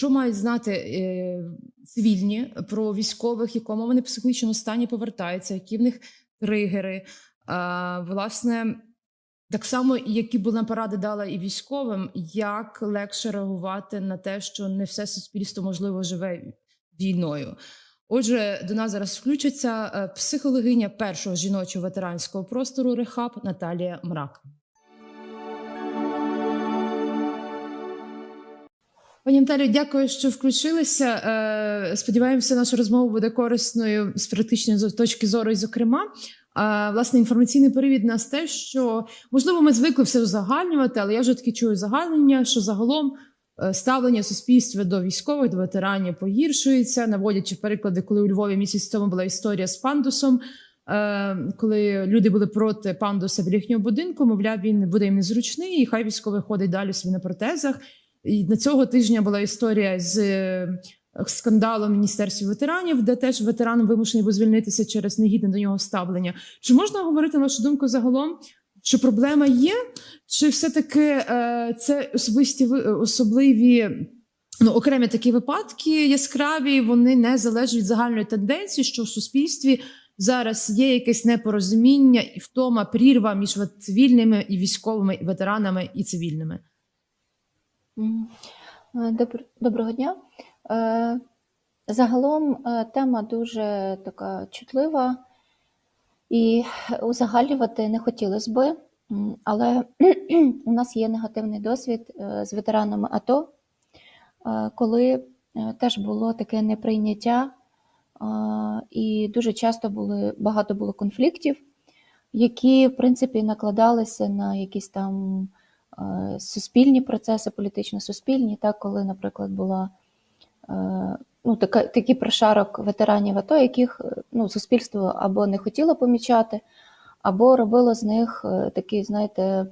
що мають знати е, цивільні про військових, якому вони психологічному стані повертаються, які в них тригери. А, власне, так само, які були поради дала і військовим, як легше реагувати на те, що не все суспільство можливо живе війною. Отже, до нас зараз включиться е, психологиня першого жіночого ветеранського простору Рехаб Наталія Мрак. Пані Наталю, дякую, що включилися. Е, Сподіваємося, наша розмова буде корисною з практичної точки зору, і зокрема. Власне, інформаційний перевід нас те, що можливо ми звикли все узагальнювати, але я вже таки чую загальнення, що загалом е, ставлення суспільства до військових, до ветеранів погіршується, наводячи приклади, коли у Львові місяць тому була історія з пандусом. е, Коли люди були проти пандуса біля їхнього будинку, мовляв, він буде їм незручний, і хай військовий ходить далі собі на протезах. І на цього тижня була історія з е, скандалом в міністерстві ветеранів, де теж ветеран вимушений був звільнитися через негідне до нього ставлення. Чи можна говорити на вашу думку загалом, що проблема є, чи все-таки е, це особисті особливі? Ну, окремі такі випадки яскраві, вони не залежать від загальної тенденції, що в суспільстві зараз є якесь непорозуміння і втома прірва між цивільними і військовими і ветеранами і цивільними. Е, Добр- Доброго дня. Е, Загалом е, тема дуже така чутлива, і узагальнювати не хотілося би, але у нас є негативний досвід з ветеранами АТО, коли теж було таке неприйняття, і дуже часто були, багато було конфліктів, які, в принципі, накладалися на якісь там суспільні процеси, політично-суспільні, так, коли, наприклад, була е, ну, така, такий прошарок ветеранів АТО, яких е, ну, суспільство або не хотіло помічати, або робило з них е, такі, знаєте,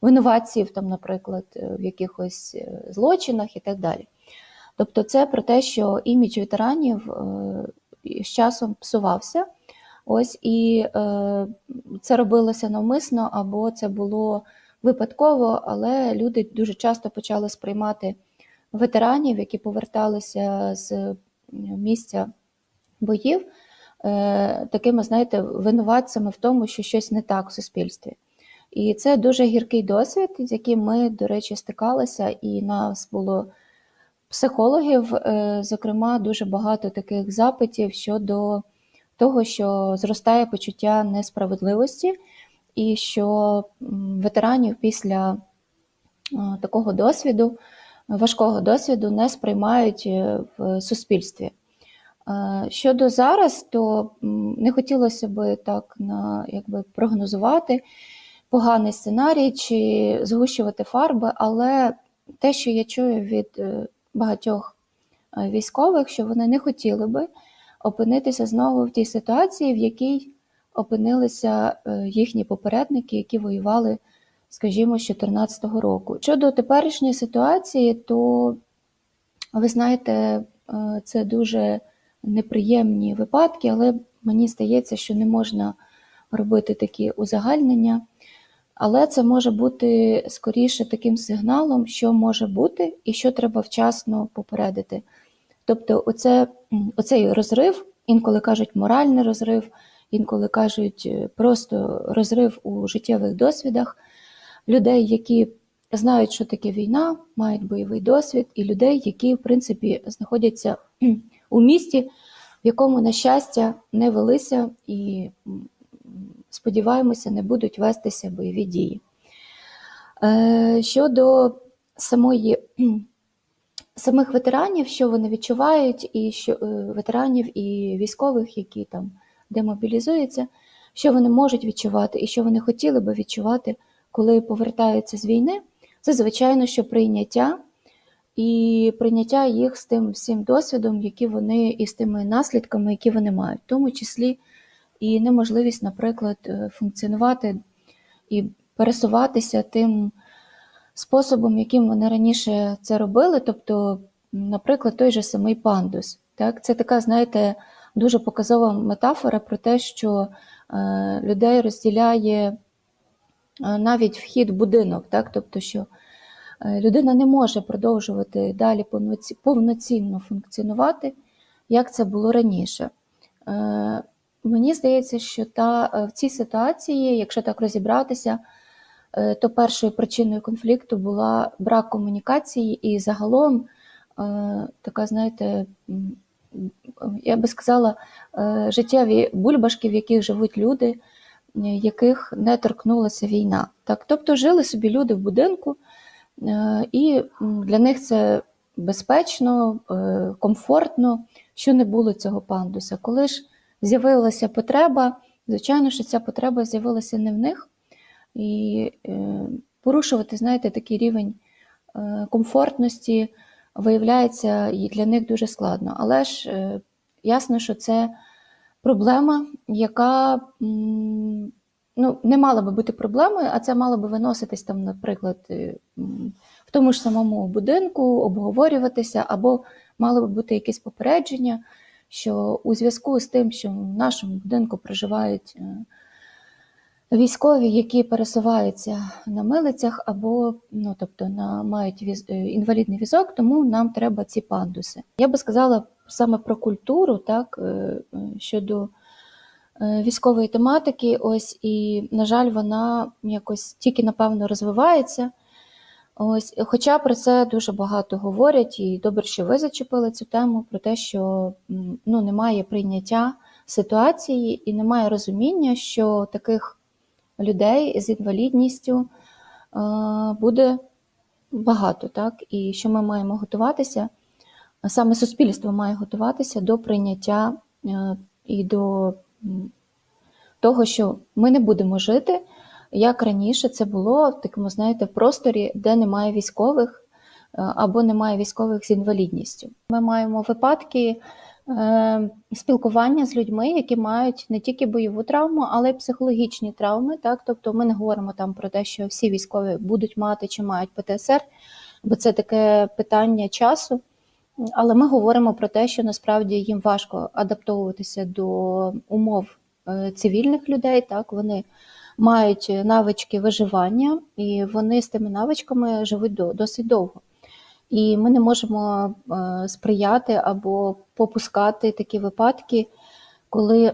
винуватців, там, наприклад, е, в якихось е, злочинах і так далі. Тобто, це про те, що імідж ветеранів е, з часом псувався. Ось і е, це робилося навмисно, або це було випадково, але люди дуже часто почали сприймати ветеранів, які поверталися з місця боїв, е, такими, знаєте, винуватцями в тому, що щось не так в суспільстві. І це дуже гіркий досвід, з яким ми, до речі, стикалися, і нас було психологів, е, зокрема, дуже багато таких запитів щодо того, що зростає почуття несправедливості, і що ветеранів після е, такого досвіду, важкого досвіду, не сприймають е, в суспільстві. Е, Щодо зараз, то не хотілося би так на, якби, прогнозувати поганий сценарій чи згущувати фарби, але те, що я чую від багатьох військових, що вони не хотіли би опинитися знову в тій ситуації, в якій опинилися е, їхні попередники, які воювали, скажімо, з 2014 року. Щодо теперішньої ситуації, то ви знаєте, е, це дуже неприємні випадки, але мені здається, що не можна робити такі узагальнення. Але це може бути скоріше таким сигналом, що може бути і що треба вчасно попередити. Тобто, оце, оцей розрив, інколи кажуть моральний розрив, інколи кажуть е, просто розрив у життєвих досвідах людей, які знають, що таке війна, мають бойовий досвід, і людей, які, в принципі, знаходяться у місті, в якому, на щастя, не велися і сподіваємося, не будуть вестися бойові дії. Е, Щодо самої, самих ветеранів, що вони відчувають, і що е, ветеранів і військових, які там демобілізуються, що вони можуть відчувати і що вони хотіли би відчувати, коли повертаються з війни, це звичайно, що прийняття і прийняття їх з тим всім досвідом, які вони і з тими наслідками, які вони мають, в тому числі і неможливість, наприклад, е, функціонувати і пересуватися тим способом, яким вони раніше це робили. Тобто, наприклад, той же самий пандус. Так? Це така, знаєте, дуже показова метафора про те, що е, людей розділяє е, навіть вхід в будинок, так? тобто, що е, людина не може продовжувати далі повноцінно функціонувати, як це було раніше. Мені здається, що та, в цій ситуації, якщо так розібратися, то першою причиною конфлікту була брак комунікації і загалом така, знаєте, я би сказала, е, життєві бульбашки, в яких живуть люди, е, яких не торкнулася війна. Так? Тобто жили собі люди в будинку, е, і для них це безпечно, комфортно, що не було цього пандуса. Коли ж з'явилася потреба, звичайно, що ця потреба з'явилася не в них. І порушувати, знаєте, такий рівень комфортності виявляється і для них дуже складно. Але ж е, ясно, що це проблема, яка ну, не мала би бути проблемою, а це мало би виноситись там, наприклад, е, в тому ж самому будинку, обговорюватися, або мало би бути якесь попередження, що у зв'язку з тим, що в нашому будинку проживають. Військові, які пересуваються на милицях або ну, тобто на мають віз, е, інвалідний візок, тому нам треба ці пандуси. Я би сказала саме про культуру, так е, щодо е, військової тематики. Ось і на жаль, вона якось тільки напевно розвивається. Ось, хоча про це дуже багато говорять, і добре, що ви зачепили цю тему про те, що ну, немає прийняття ситуації і немає розуміння, що таких людей з інвалідністю е, буде багато, так? І що ми маємо готуватися, саме суспільство має готуватися до прийняття е, і до того, що ми не будемо жити, як раніше це було в такому, знаєте, просторі, де немає військових е, або немає військових з інвалідністю. Ми маємо випадки спілкування з людьми, які мають не тільки бойову травму, але й психологічні травми. Так? Тобто ми не говоримо там про те, що всі військові будуть мати чи мають ПТСР, бо це таке питання часу. Але ми говоримо про те, що насправді їм важко адаптовуватися до умов е, цивільних людей. Так, вони мають навички виживання, і вони з тими навичками живуть досить довго. І ми не можемо е, сприяти або попускати такі випадки, коли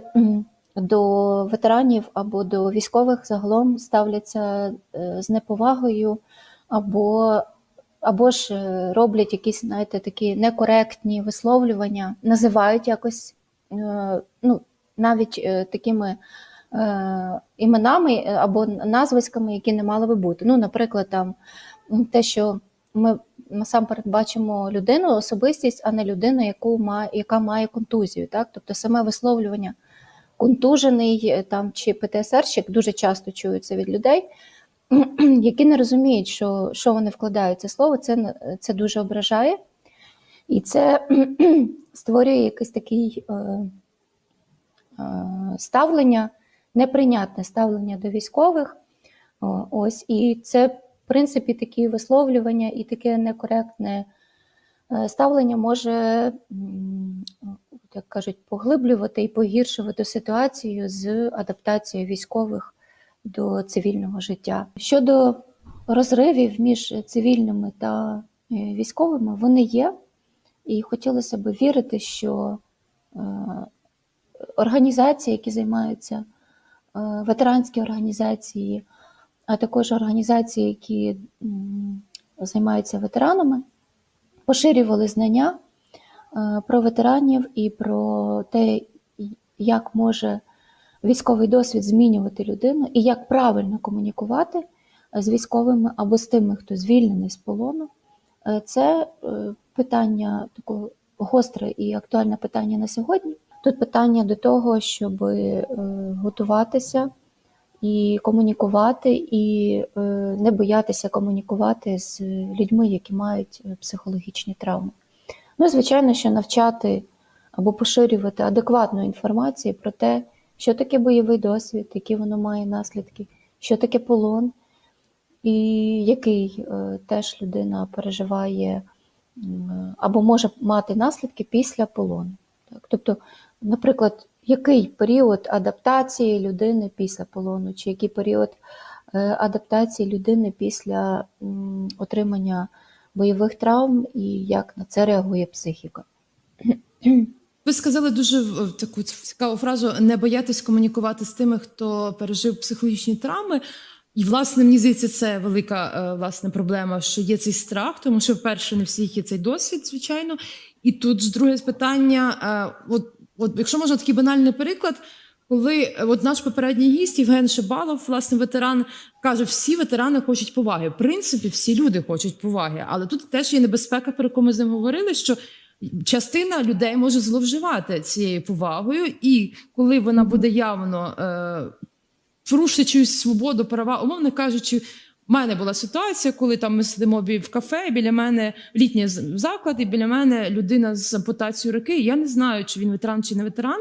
до ветеранів або до військових загалом ставляться е, з неповагою, або, або ж е, роблять якісь, знаєте, такі некоректні висловлювання, називають якось ну, навіть такими іменами або назвиськами, які не мали би бути. Ну, наприклад, там те, що ми насамперед бачимо людину, особистість, а не людину, яку має, яка має контузію. Так? Тобто саме висловлювання контужений е, там, чи ПТСРщик дуже часто чуються від людей, які не розуміють, що, що вони вкладають це слово, це, це дуже ображає. І це створює якийсь такий е, е, ставлення, неприйнятне ставлення до військових. Ось, і це, принципі, такі висловлювання і таке некоректне е, ставлення може, як кажуть, поглиблювати і погіршувати ситуацію з адаптацією військових до цивільного життя. Щодо розривів між цивільними та е, військовими, вони є. І хотілося б вірити, що е, організації, які займаються, ветеранські організації, а також організації, які займаються ветеранами, поширювали знання е, про ветеранів і про те, як може військовий досвід змінювати людину, і як правильно комунікувати з військовими або з тими, хто звільнений з полону. Е, Це е, питання такого гостре і актуальне питання на сьогодні. Тут питання до того, щоб готуватися і комунікувати, і е, не боятися комунікувати з людьми, які мають е, психологічні травми. Ну, звичайно, що навчати або поширювати адекватну інформацію про те, що таке бойовий досвід, які воно має наслідки, що таке полон, і який е, теж людина переживає або може мати наслідки після полону. Тобто, наприклад, який період адаптації людини після полону, чи який період е, адаптації людини після отримання бойових травм і як на це реагує психіка. Ви сказали дуже таку цікаву фразу: не боятись комунікувати з тими, хто пережив психологічні травми. І, власне, мені здається, це велика е, власне проблема, що є цей страх, тому що, вперше, не всіх є цей досвід, звичайно. І тут ж друге питання: е, от, от, якщо можна такий банальний приклад, коли от наш попередній гість Євген Шабалов, власне, ветеран, каже, всі ветерани хочуть поваги. В принципі, всі люди хочуть поваги, але тут теж є небезпека, про яку ми з ним говорили, що частина людей може зловживати цією повагою, і коли вона буде явно е, порушити чиюсь свободу, права, умовно кажучи. У мене була ситуація, коли там ми сидимо в кафе, і біля мене літній заклад, і біля мене людина з ампутацією руки. Я не знаю, чи він ветеран, чи не ветеран.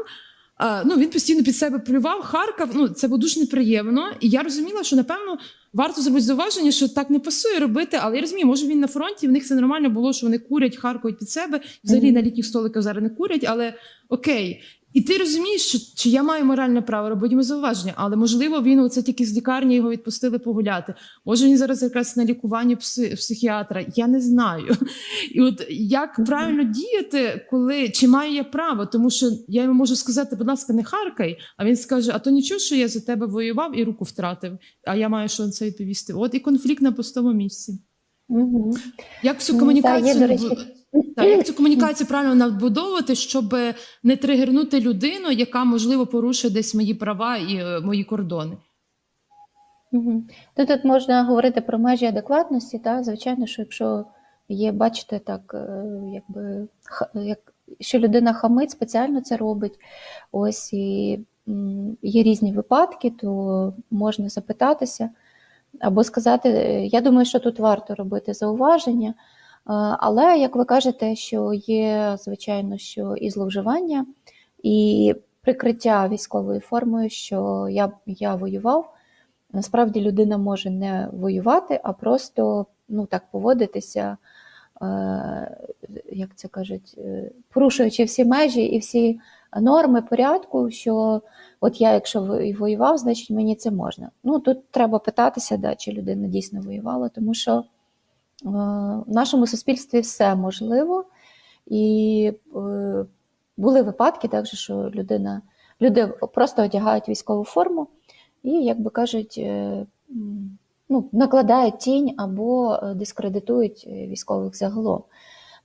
А, ну, він постійно під себе плював, харкав. Ну, це було дуже неприємно. І я розуміла, що напевно варто зробити зауваження, що так не пасує робити. Але я розумію, може він на фронті, в них це нормально було, що вони курять, харкають під себе. Взагалі на літніх столиках зараз не курять, але окей. І ти розумієш, що чи я маю моральне право робити йому зауваження, але можливо він оце тільки з лікарні його відпустили погуляти. Може він зараз якраз на лікуванні пси- психіатра. Я не знаю. І от як правильно діяти, коли чи маю я право? Тому що я йому можу сказати, будь ласка, не харкай, а він скаже: А то нічого, що я за тебе воював і руку втратив. А я маю що на це відповісти. От і конфлікт на пустому місці. Угу. Як цю Ну, комунікацію та, є, речі, так, як цю комунікацію правильно надбудовувати, щоб не тригернути людину, яка можливо порушує десь мої права і е, мої кордони? Угу. То тут можна говорити про межі адекватності, та звичайно, що якщо є, бачите, так, е, якби як, що людина хамить, спеціально це робить. Ось і є різні випадки, то можна запитатися або сказати, е, я думаю, що тут варто робити зауваження. Е, Але, як ви кажете, що є, звичайно, що і зловживання, і прикриття військовою формою, що я, я воював. Насправді людина може не воювати, а просто ну, так поводитися, е, як це кажуть, порушуючи всі межі і всі норми порядку, що от я, якщо воював, значить мені це можна. Ну тут треба питатися, да, чи людина дійсно воювала, тому що е, в нашому суспільстві все можливо, і е, були випадки, так, що людина, люди просто одягають військову форму і, як би кажуть, е, ну, накладають тінь або дискредитують військових загалом.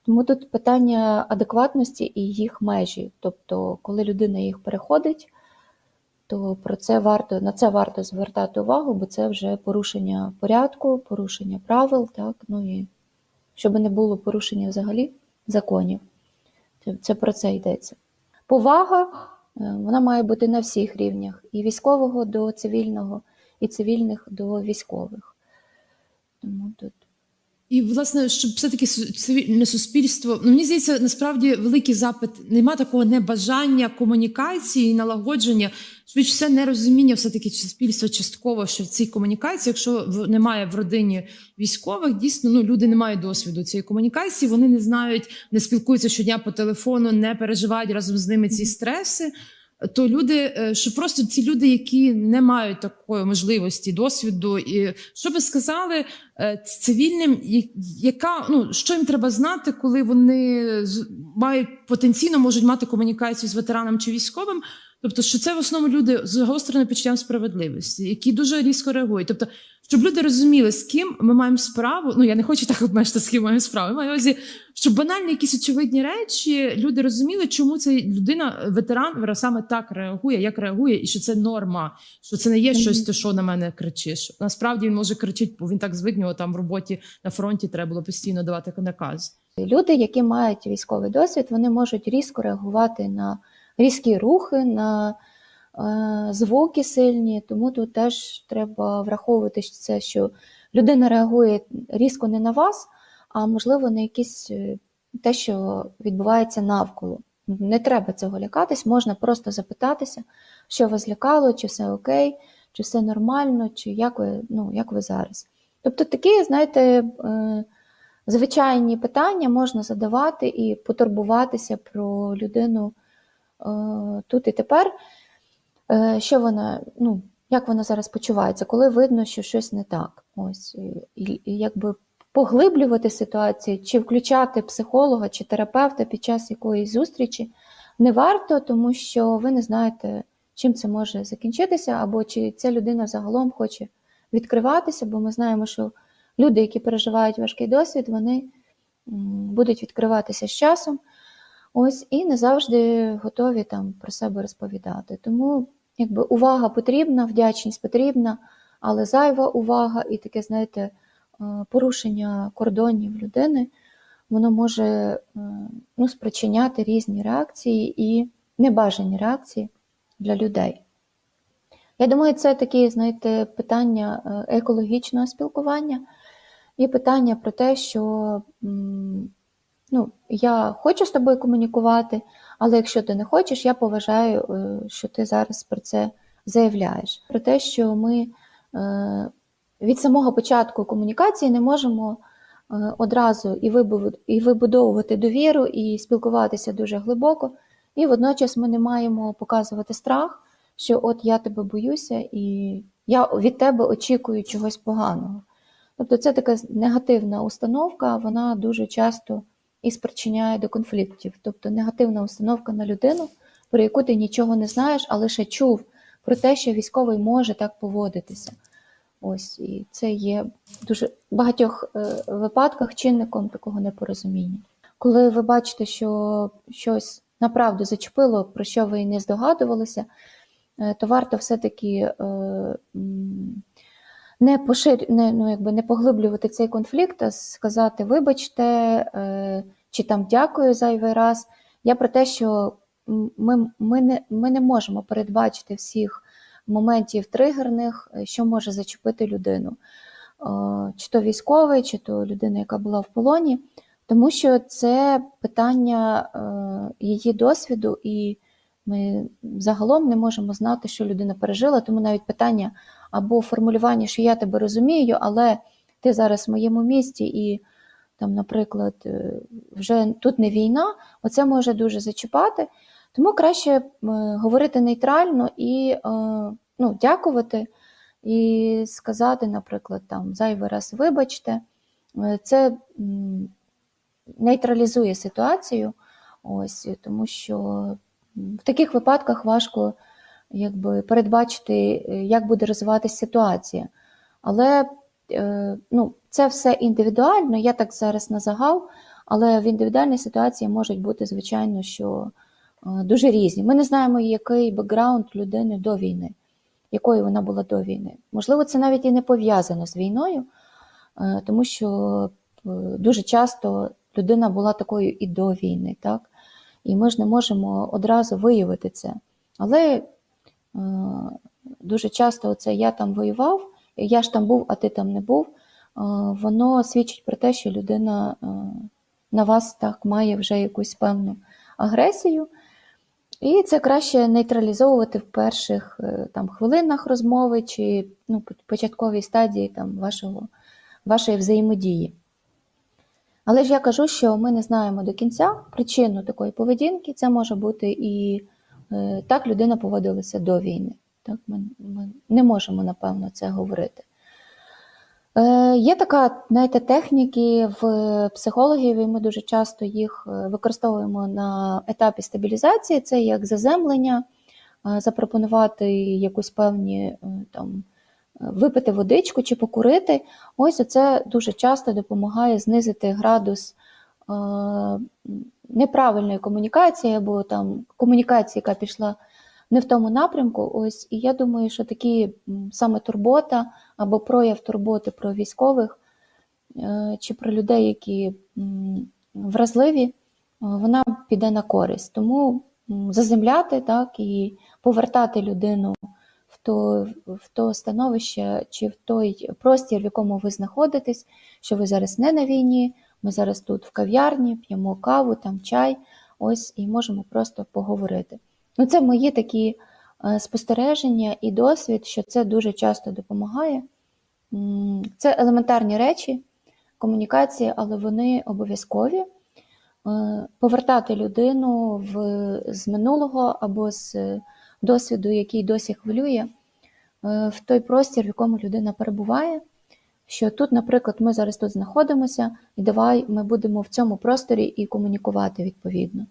Тому тут питання адекватності і їх межі. Тобто, коли людина їх переходить, то про це варто, на це варто звертати увагу, бо це вже порушення порядку, порушення правил, так, ну і щоб не було порушення взагалі законів. Це, про це йдеться. Повага е, вона має бути на всіх рівнях: і військового до цивільного, і цивільних до військових. Тому тут І власне, щоб все-таки цивільне суспільство, ну мені здається, насправді великий запит. Нема такого небажання комунікації і налагодження. Швидше все нерозуміння, все таки суспільства частково, що в цій комунікації, якщо немає в родині військових, дійсно ну люди не мають досвіду цієї комунікації. Вони не знають, не спілкуються щодня по телефону, не переживають разом з ними ці стреси. То люди, е, що просто ці люди, які не мають такої можливості, досвіду, і що би сказали е, цивільним, яка ну що їм треба знати, коли вони мають потенційно можуть мати комунікацію з ветераном чи військовим. Тобто, що це в основному люди з загостреним почуттям справедливості, які дуже різко реагують. Тобто, щоб люди розуміли, з ким ми маємо справу. Ну я не хочу так обмежити, з ким маємо справу. Я маю на увазі, щоб банальні якісь очевидні речі люди розуміли, чому ця людина, ветеран, саме так реагує, як реагує, і що це норма, що це не є щось, ти що на мене кричиш. Насправді він може кричити, бо він так звик, нього там в роботі на фронті треба було постійно давати наказ. Люди, які мають військовий досвід, вони можуть різко реагувати на різкі рухи, на звуки сильні. Тому тут теж треба враховувати це, що людина реагує різко не на вас, а можливо на якісь е, те, що відбувається навколо. Не треба цього лякатись, можна просто запитатися, що вас лякало, чи все окей, чи все нормально, чи як ви, ну, як ви зараз. Тобто такі, знаєте, е, звичайні питання можна задавати і потурбуватися про людину е, тут і тепер. Е, що вона, ну, як вона зараз почувається, коли видно, що щось не так. Ось, і, і якби поглиблювати ситуацію, чи включати психолога чи терапевта під час якоїсь зустрічі не варто, тому що ви не знаєте, чим це може закінчитися, або чи ця людина загалом хоче відкриватися, бо ми знаємо, що люди, які переживають важкий досвід, вони будуть відкриватися з часом. Ось і не завжди готові там про себе розповідати. Тому якби увага потрібна, вдячність потрібна, але зайва увага і таке, знаєте, е, порушення кордонів людини, воно може е, ну, спричиняти різні реакції і небажані реакції для людей. Я думаю, це такі, знаєте, питання е, екологічного спілкування і питання про те, що ну, я хочу з тобою комунікувати, але якщо ти не хочеш, я поважаю, е, що ти зараз про це заявляєш. Про те, що ми е, від самого початку комунікації не можемо е, одразу і вибудовувати довіру, і спілкуватися дуже глибоко, і водночас ми не маємо показувати страх, що от я тебе боюся, і я від тебе очікую чогось поганого. Тобто це така негативна установка, вона дуже часто і спричиняє до конфліктів. Тобто негативна установка на людину, про яку ти нічого не знаєш, а лише чув про те, що військовий може так поводитися. Ось і це є в дуже багатьох е, випадках чинником такого непорозуміння. Коли ви бачите, що щось направду зачепило, про що ви і не здогадувалися, е, то варто все-таки е, не пошир... не, ну, якби не поглиблювати цей конфлікт, а сказати вибачте е, чи там дякую зайвий раз. Я про те, що ми, ми, не, ми не можемо передбачити всіх моментів тригерних, е, що може зачепити людину. Е, Чи то військовий, чи то людина, яка була в полоні, тому що це питання е, її досвіду, і ми загалом не можемо знати, що людина пережила, тому навіть питання або формулювання, що я тебе розумію, але ти зараз в моєму місті і там, наприклад, е, вже тут не війна, оце може дуже зачіпати. Тому краще е, говорити нейтрально і е, ну, дякувати, і сказати, наприклад, там зайвий раз вибачте. Це нейтралізує ситуацію, ось, тому що в таких випадках важко якби, передбачити, е, як буде розвиватися ситуація. Але е, ну, це все індивідуально, я так зараз на загал, але в індивідуальній ситуації можуть бути, звичайно, що е, дуже різні. Ми не знаємо, який бекграунд людини до війни, якою вона була до війни. Можливо, це навіть і не пов'язано з війною, тому що дуже часто людина була такою і до війни, так? І ми ж не можемо одразу виявити це. Але дуже часто це я там воював, я ж там був, а ти там не був. е, Воно свідчить про те, що людина е, на вас так має вже якусь певну агресію. І це краще нейтралізовувати в перших е, там, хвилинах розмови чи ну, початковій стадії там, вашого, вашої взаємодії. Але ж я кажу, що ми не знаємо до кінця причину такої поведінки. Це може бути і е, так людина поводилася до війни. Так, ми, ми не можемо, напевно, це говорити. Е, є така, знаєте, техніки в психологів, і ми дуже часто їх е, використовуємо на етапі стабілізації. Це як заземлення, е, запропонувати якусь певні е, там е, випити водичку чи покурити. Ось це дуже часто допомагає знизити градус е, неправильної комунікації або там комунікації, яка пішла не в тому напрямку. Ось і я думаю, що такі саме турбота або прояв турботи про військових е, чи про людей, які вразливі, е, вона піде на користь. Тому заземляти так і повертати людину то, в то становище чи в той простір, в якому ви знаходитесь, що ви зараз не на війні, ми зараз тут в кав'ярні, п'ємо каву, там чай, ось і можемо просто поговорити. Ну, це мої такі е, спостереження і досвід, що це дуже часто допомагає. Це елементарні речі комунікації, але вони обов'язкові. Е, Повертати людину в, з минулого або з досвіду, який досі хвилює, е, в той простір, в якому людина перебуває, що тут, наприклад, ми зараз тут знаходимося, і давай ми будемо в цьому просторі і комунікувати відповідно.